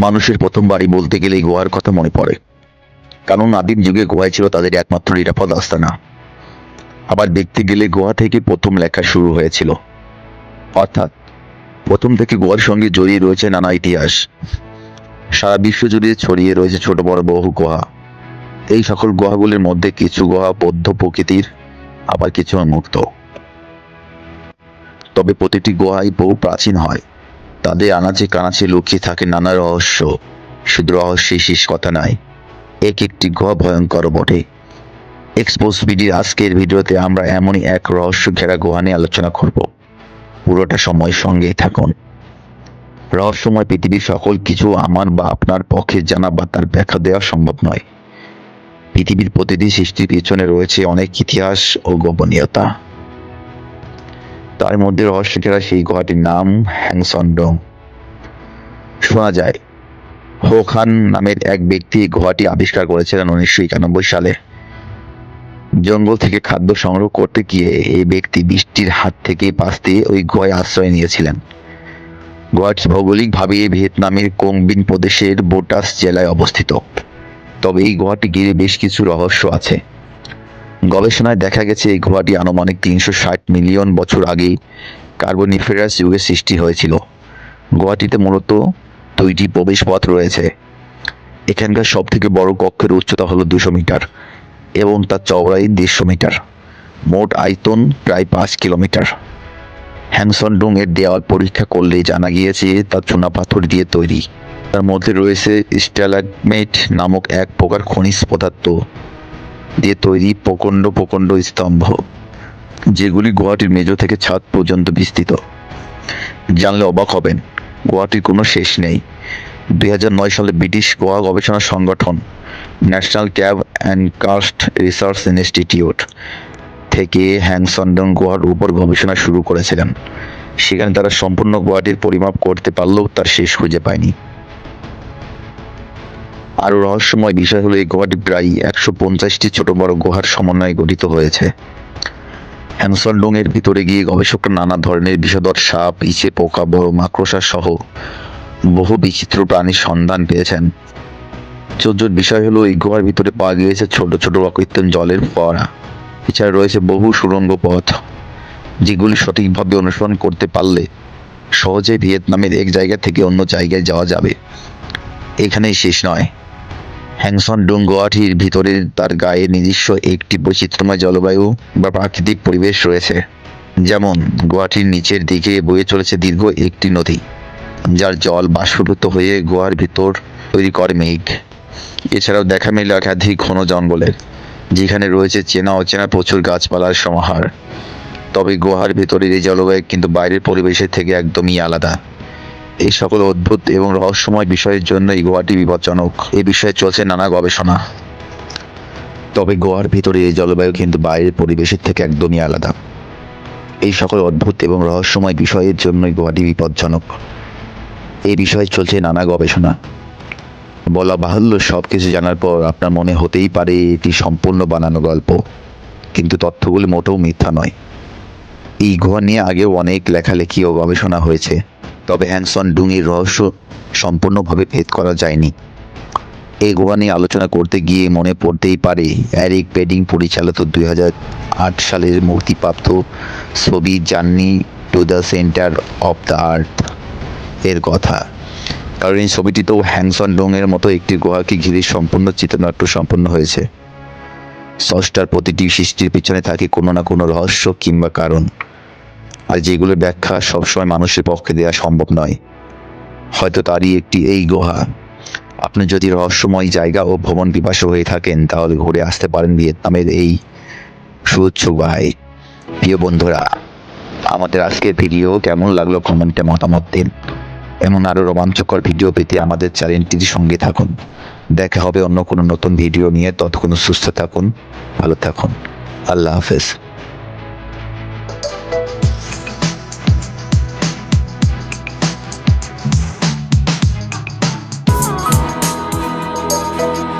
মানুষের প্রথম বাড়ি বলতে গেলে গোয়ার কথা মনে পড়ে। কারণ আদিম যুগে গোয়াই ছিল তাদের একমাত্র নিরাপদ আস্তানা। আবার দেখতে গেলে গোয়া থেকে প্রথম লেখা শুরু হয়েছিল। অর্থাৎ, প্রথম থেকে গোয়ার সঙ্গে জড়িয়ে রয়েছে নানা ইতিহাস। সারা বিশ্ব জুড়ে ছড়িয়ে রয়েছে ছোট বড় বহু গুহা এই সকল গুহাগুলির মধ্যে কিছু গুহা বৌদ্ধ প্রকৃতির, আবার কিছু উন্মুক্ত। তবে প্রতিটি গুহাই বহু প্রাচীন হয়। তাদের আনাচে কানাচে লুকিয়ে থাকে নানা রহস্য। শুধু রহস্যের শেষ কথা নয়, এক একটি গুহা ভয়ঙ্কর বটে। এক্সপোজ বিডির আজকের ভিডিওতে আমরা এমনই এক রহস্য ঘেরা গুহা নিয়ে আলোচনা করব। পুরোটা সময় সঙ্গেই থাকুন। রহস্যময় পৃথিবীর সকল কিছু আমার বা আপনার পক্ষে জানা বা তার ব্যাখ্যা দেওয়া সম্ভব নয়। পৃথিবীর প্রতিটি সৃষ্টির পিছনে রয়েছে অনেক ইতিহাস ও গোপনীয়তা। তার মধ্যে রহস্য ঘেরা সেই গুহাটির নাম হ্যাংসন্ডং। শোনা যায়, হো খান নামের এক ব্যক্তি গুহাটি আবিষ্কার করেছিলেন উনিশশো একানব্বই সালে। জঙ্গল থেকে খাদ্য সংগ্রহ করতে গিয়ে এই ব্যক্তি বৃষ্টির হাত থেকে বাঁচতে ওই গুহায় আশ্রয় নিয়েছিলেন। গুহাটি ভৌগোলিকভাবে ভিয়েতনামের কোংবিন প্রদেশের বোটাস জেলায় অবস্থিত। তবে এই গুহাটি ঘিরে বেশ কিছু রহস্য আছে। গবেষণায় দেখা গেছে এই গুহাটি আনুমানিক তিনশো ষাট মিলিয়ন বছর আগেই কার্বনিফেরাস যুগে সৃষ্টি হয়েছিল। গুহাটিতে মূলত দুইটি প্রবেশপথ রয়েছে। এখানকার সব থেকে বড় কক্ষের উচ্চতা হলো দুশো মিটার এবং তার চওড়াই দেড়শো মিটার। মোট আয়তন প্রায় পাঁচ কিলোমিটার। হ্যাংসনডুং এর দেওয়াল পরীক্ষা করলে জানা গিয়েছে তা চুনা পাথর দিয়ে তৈরি। তার মধ্যে রয়েছে স্ট্যালাগমেট নামক এক প্রকার খনিজ পদার্থ। দিয়ে তৈরি প্রকণ্ড প্রকণ্ড স্তম্ভ, যেগুলি গুয়াহাটির মেজো থেকে ছাদ পর্যন্ত বিস্তৃত। জানলে অবাক হবেন গোয়াটির কোনো শেষ নেই। দুই নয় সালে ব্রিটিশ গোয়া গবেষণা সংগঠন, national cave and karst research institute থেকে হ্যাংসন্ডং গোয়ার উপর গবেষণা শুরু করেছিলেন। সেখানে তারা সম্পূর্ণ গোয়াটির পরিমাপ করতে পারলেও তার শেষ খুঁজে পায়নি। আরও রহস্যময় বিষয় হলো, এই গোয়াটি প্রায় একশো পঞ্চাশটি ছোট বড় গুহার সমন্বয়ে গঠিত হয়েছে। হ্যানসনডং এর ভিতরে গিয়ে গবেষকরা নানা ধরনের বিষধর সাপ, ইচে, পোকা, বড় মাকড়সা সহ বহু বিচিত্র প্রাণীর সন্ধান পেয়েছেন। আশ্চর্যের বিষয় হলো, এই গুহার ভিতরে পাওয়া গিয়েছে ছোট ছোট অকৃত্রিম জলের ফোয়ারা। এছাড়া রয়েছে বহু সুড়ঙ্গ পথ, যেগুলি সঠিকভাবে অনুসরণ করতে পারলে সহজে ভিয়েতনামের এক জায়গা থেকে অন্য জায়গায় যাওয়া যাবে। এখানেই শেষ নয়। হ্যাংসন ডুং গুয়াহাটির ভিতরে তার গায়ে নিজস্ব একটি বৈচিত্র্যময় জলবায়ু বা প্রাকৃতিক পরিবেশ রয়েছে। যেমন, গুয়াহাটির নিচের দিকে বয়ে চলেছে দীর্ঘ একটি নদী, যার জল বাষ্পীভূত হয়ে গোয়ার ভিতর তৈরি করে মেঘ। এছাড়াও দেখা মেলে একাধিক ঘন জঙ্গলের, যেখানে রয়েছে চেনা অচেনা প্রচুর গাছপালার সমাহার। তবে গুহার ভিতরের এই জলবায়ু কিন্তু বাইরের পরিবেশের থেকে একদমই আলাদা। এই সকল অদ্ভুত এবং রহস্যময় বিষয়ের জন্য এই গোয়াটি বিপজ্জনক। এই বিষয়ে চলছে নানা গবেষণা। তবে গোয়ার ভিতরে এই জলবায়ু কিন্তু বাইরের পরিবেশের থেকে একদমই আলাদা। এই সকল অদ্ভুত এবং রহস্যময় বিষয়ের জন্যই গোয়াটি বিপজ্জনক। এই বিষয়ে চলছে নানা গবেষণা। বলা বাহুল্য সব কিছু জানার পর আপনার মনে হতেই পারে এটি সম্পূর্ণ বানানো গল্প। কিন্তু তথ্যগুলি মোটেও মিথ্যা নয়। এই গুহা নিয়ে আগেও অনেক লেখালেখি ও গবেষণা হয়েছে। তবে হ্যাংসন ডুংয়ের রহস্য সম্পূর্ণভাবে ভেদ করা যায়নি। এই গুহা নিয়ে আলোচনা করতে গিয়ে মনে পড়তেই পারে, অ্যারিক পেডিং পরিচালিত দুই সালের মুক্তিপ্রাপ্ত ছবি journey to the centre of the earth এর কথা। কারণ এই ছবিটিতেও হ্যাংসন ডোংয়ের মতো একটি গুহাকে ঘিরে সম্পূর্ণ চিত্রনাট্য সম্পন্ন হয়েছে। স্রষ্টার প্রতিটি সৃষ্টির পিছনে থাকে কোনো না কোনো রহস্য কিংবা কারণ। আর যেগুলোর ব্যাখ্যা সবসময় মানুষের পক্ষে দেওয়া সম্ভব নয়। হয়তো তারই একটি এই গুহা। আপনি যদি রহস্যময় জায়গা ও ভ্রমণ পিপাসু হয়ে থাকেন, তাহলে ঘুরে আসতে পারেন ভিয়েতনামের এই সুউচ্চ গুহায়। প্রিয় বন্ধুরা, আমাদের আজকের ভিডিও কেমন লাগল কমেন্টে মতামত দিন। এমন আরও রোমাঞ্চকর ভিডিও পেতে আমাদের চ্যানেলটির সঙ্গে থাকুন। দেখা হবে অন্য কোনো নতুন ভিডিও নিয়ে। ততক্ষণ সুস্থ থাকুন, ভালো থাকুন। আল্লাহ হাফেজ।